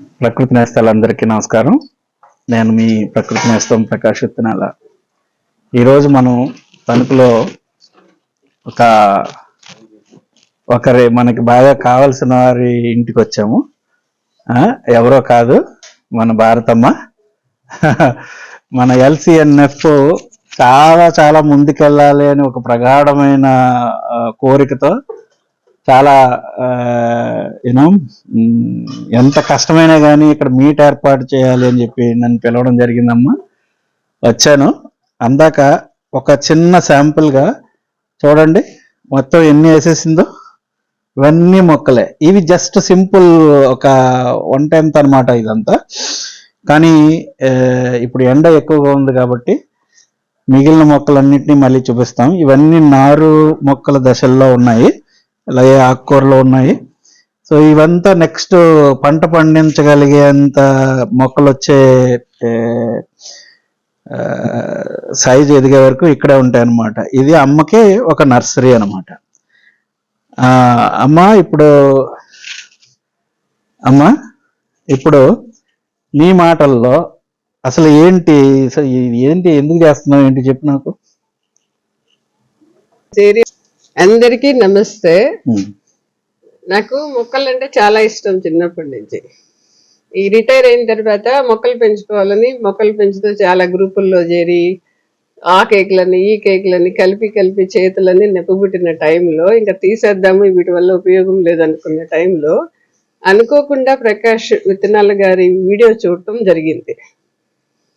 ప్రకృతి నేస్తాలందరికీ నమస్కారం. నేను మీ ప్రకృతి నేస్తం ప్రకాష్ విత్తనాల. ఈరోజు మనం తణుకులో ఒక ఒకరి మనకి బాగా కావలసిన వారి ఇంటికి వచ్చాము. ఎవరో కాదు మన భారతమ్మ. మన ఎల్సిఎన్ఎఫ్ చాలా చాలా ముందుకెళ్ళాలి అని ఒక ప్రగాఢమైన కోరికతో చాలా యూనో ఎంత కష్టమైనా కానీ ఇక్కడ మీట్ ఏర్పాటు చేయాలి అని చెప్పి నన్ను పిలవడం జరిగిందమ్మా. వచ్చాను. అందాక ఒక చిన్న శాంపుల్గా చూడండి. మొత్తం ఎన్ని వేసేసిందో. ఇవన్నీ మొక్కలే. ఇవి జస్ట్ సింపుల్ ఒక వన్ టైంత్ అనమాట ఇదంతా. కానీ ఇప్పుడు ఎండ ఎక్కువగా ఉంది కాబట్టి మిగిలిన మొక్కలన్నింటినీ మళ్ళీ చూపిస్తాం. ఇవన్నీ నారు మొక్కల దశల్లో ఉన్నాయి. అలాగే ఆకుకూరలు ఉన్నాయి. సో ఇవంతా నెక్స్ట్ పంట పండించగలిగేంత మొక్కలు వచ్చే సైజ్ ఎదిగే వరకు ఇక్కడే ఉంటాయి అన్నమాట ఇది అమ్మకి ఒక నర్సరీ అనమాట అమ్మ ఇప్పుడు అమ్మ ఇప్పుడు నీ మాటల్లో అసలు ఏంటి ఏంటి ఎందుకు చేస్తున్నావు ఏంటి చెప్పు నాకు. అందరికీ నమస్తే. ఉమ్, నాకు మొక్కలు అంటే చాలా ఇష్టం చిన్నప్పటి నుంచి. ఈ రిటైర్ అయిన తర్వాత మొక్కలు పెంచుకోవాలని మొక్కలు పెంచుతూ చాలా గ్రూపుల్లో చేరి ఆ కేకులని ఈ కేకులని కలిపి కలిపి చేతులని నెప్పబుట్టిన టైంలో ఇంకా తీసేద్దాము వీటి వల్ల ఉపయోగం లేదనుకున్న టైంలో అనుకోకుండా ప్రకాష్ విత్తనాల గారి వీడియో చూడటం జరిగింది.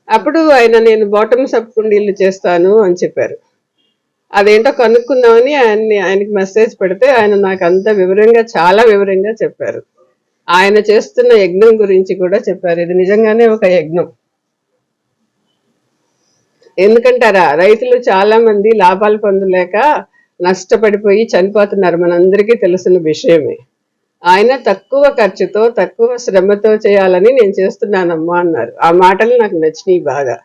అప్పుడు ఆయన నేను బాటమ్స్ అప్ కుండీలు చేస్తాను అని చెప్పారు. అదేంటో కనుక్కుందామని ఆయన్ని ఆయనకి మెసేజ్ పెడితే ఆయన నాకు అంత వివరంగా చాలా వివరంగా చెప్పారు. ఆయన చేస్తున్న యజ్ఞం గురించి కూడా చెప్పారు. ఇది నిజంగానే ఒక యజ్ఞం. ఎందుకంటారా రైతులు చాలా మంది లాభాలు పొందలేక నష్టపడిపోయి చనిపోతున్నారు. మనందరికీ తెలిసిన విషయమే. ఆయన తక్కువ ఖర్చుతో తక్కువ శ్రమతో చేయాలని నేను చేస్తున్నానమ్మా అన్నారు. ఆ మాటలు నాకు నచ్చినాయి బాగా.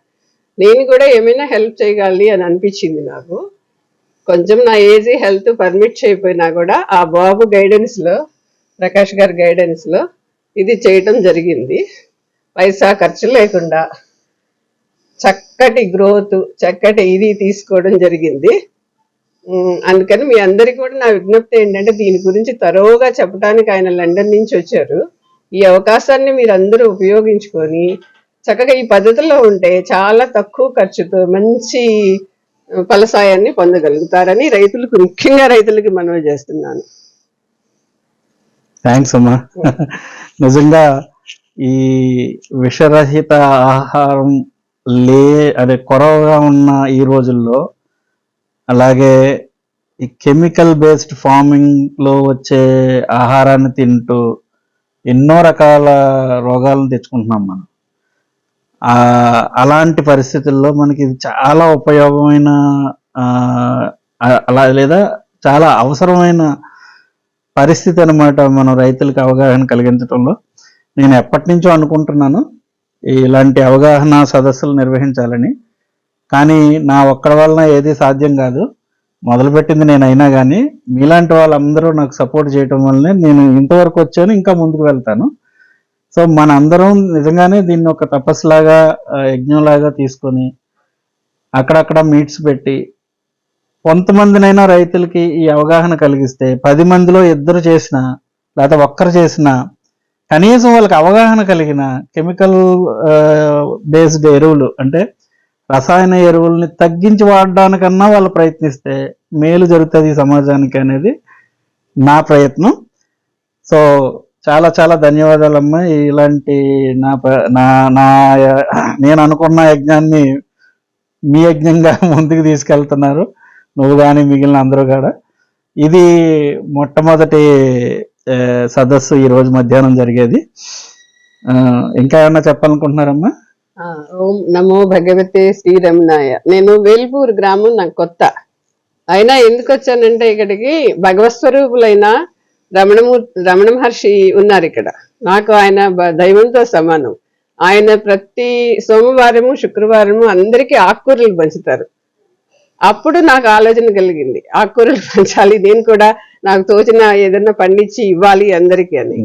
నేను కూడా ఏమైనా హెల్ప్ చేయగలి అని అనిపించింది నాకు. కొంచెం నా ఏజ్ హెల్త్ పర్మిట్ చేయకపోయినా కూడా ఆ బాబు గైడెన్స్లో ప్రకాష్ గారి గైడెన్స్లో ఇది చేయటం జరిగింది. పైసా ఖర్చు లేకుండా చక్కటి గ్రోత్ చక్కటి ఇది తీసుకోవడం జరిగింది. అందుకని మీ అందరికీ కూడా నా విజ్ఞప్తి ఏంటంటే దీని గురించి తరోగా చెప్పడానికి ఆయన లండన్ నుంచి వచ్చారు. ఈ అవకాశాన్ని మీరు అందరూ ఉపయోగించుకొని చక్కగా ఈ పద్ధతిలో ఉంటే చాలా తక్కువ ఖర్చుతో మంచి ఫలసాయాన్ని పొందగలుగుతారని రైతులకు ముఖ్యంగా రైతులకి మనవి చేస్తున్నాను. థ్యాంక్స్ అమ్మా. నిజంగా ఈ విషరహిత ఆహారం లే అదే కొరవగా ఉన్న ఈ రోజుల్లో అలాగే ఈ కెమికల్ బేస్డ్ ఫార్మింగ్లో వచ్చే ఆహారాన్ని తింటూ ఎన్నో రకాల రోగాలను తెచ్చుకుంటున్నాం మనం. అలాంటి పరిస్థితుల్లో మనకి ఇది చాలా ఉపయోగమైన అలా లేదా చాలా అవసరమైన పరిస్థితి అనమాట మనం రైతులకు అవగాహన కలిగించడంలో నేను ఎప్పటి నుంచో అనుకుంటున్నాను ఇలాంటి అవగాహన సదస్సులు నిర్వహించాలని. కానీ నా ఒక్కడి వలన ఏది సాధ్యం కాదు. మొదలుపెట్టింది నేను అయినా కానీ మీలాంటి వాళ్ళందరూ నాకు సపోర్ట్ చేయటం వల్లనే నేను ఇంతవరకు వచ్చాను ఇంకా ముందుకు వెళ్తాను. సో మన అందరం నిజంగానే దీన్ని ఒక తపస్సులాగా యజ్ఞంలాగా తీసుకొని అక్కడక్కడ మీట్స్ పెట్టి కొంతమందినైనా రైతులకి ఈ అవగాహన కలిగిస్తే పది మందిలో ఇద్దరు చేసిన లేకపోతే ఒక్కరు చేసిన కనీసం వాళ్ళకి అవగాహన కలిగిన కెమికల్ బేస్డ్ ఎరువులు అంటే రసాయన ఎరువుల్ని తగ్గించి వాడడానికన్నా వాళ్ళు ప్రయత్నిస్తే మేలు జరుగుతుంది ఈ సమాజానికి అనేది నా ప్రయత్నం. సో చాలా చాలా ధన్యవాదాలమ్మా. ఇలాంటి నా ప- నా నా నేను అనుకున్న యజ్ఞాన్ని మీ యజ్ఞంగా ముందుకు తీసుకెళ్తున్నారు. నువ్వు కానీ మిగిలిన అందరూ కూడా. ఇది మొట్టమొదటి సదస్సు ఈరోజు మధ్యాహ్నం జరిగేది. ఇంకా ఏమన్నా చెప్పాలనుకుంటున్నారమ్మా? ఓం నమో భగవతే శ్రీరమణాయ. నేను వేల్పూర్ గ్రామం నాకు కొత్త. అయినా ఎందుకు వచ్చానంటే ఇక్కడికి భగవత్ స్వరూపులైన రమణమూర్ రమణ మహర్షి ఉన్నారు ఇక్కడ. నాకు ఆయన దైవంతో సమానం. ఆయన ప్రతి సోమవారము శుక్రవారము అందరికీ ఆకుకూరలు పంచుతారు. అప్పుడు నాకు ఆలోచన కలిగింది. ఆకుకూరలు పెంచాలి నేను కూడా నాకు తోచిన ఏదైనా పండించి ఇవ్వాలి అందరికీ అని.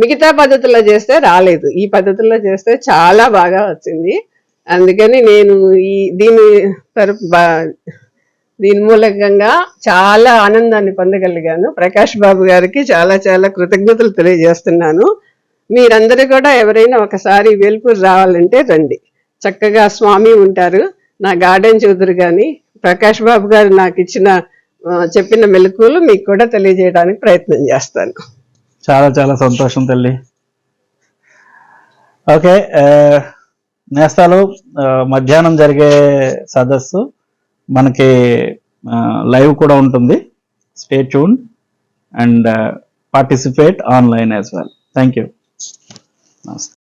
మిగతా పద్ధతుల్లో చేస్తే రాలేదు. ఈ పద్ధతుల్లో చేస్తే చాలా బాగా వచ్చింది. అందుకని నేను ఈ దీని దీని మూలకంగా చాలా ఆనందాన్ని పొందగలిగాను. ప్రకాష్ బాబు గారికి చాలా చాలా కృతజ్ఞతలు తెలియజేస్తున్నాను. మీరందరూ కూడా ఎవరైనా ఒకసారి వేల్పూర్ రావాలంటే రండి. చక్కగా స్వామి ఉంటారు. నా గార్డెన్ చూదురు కానీ ప్రకాష్ బాబు గారు నాకు ఇచ్చిన చెప్పిన మెలకువలు మీకు కూడా తెలియజేయడానికి ప్రయత్నం చేస్తాను. చాలా చాలా సంతోషం తల్లి. ఓకే నేస్తాలు మధ్యాహ్నం జరిగే సదస్సు మనకి లైవ్ కూడా ఉంటుంది. Stay tune and participate online as well thank you నమస్తే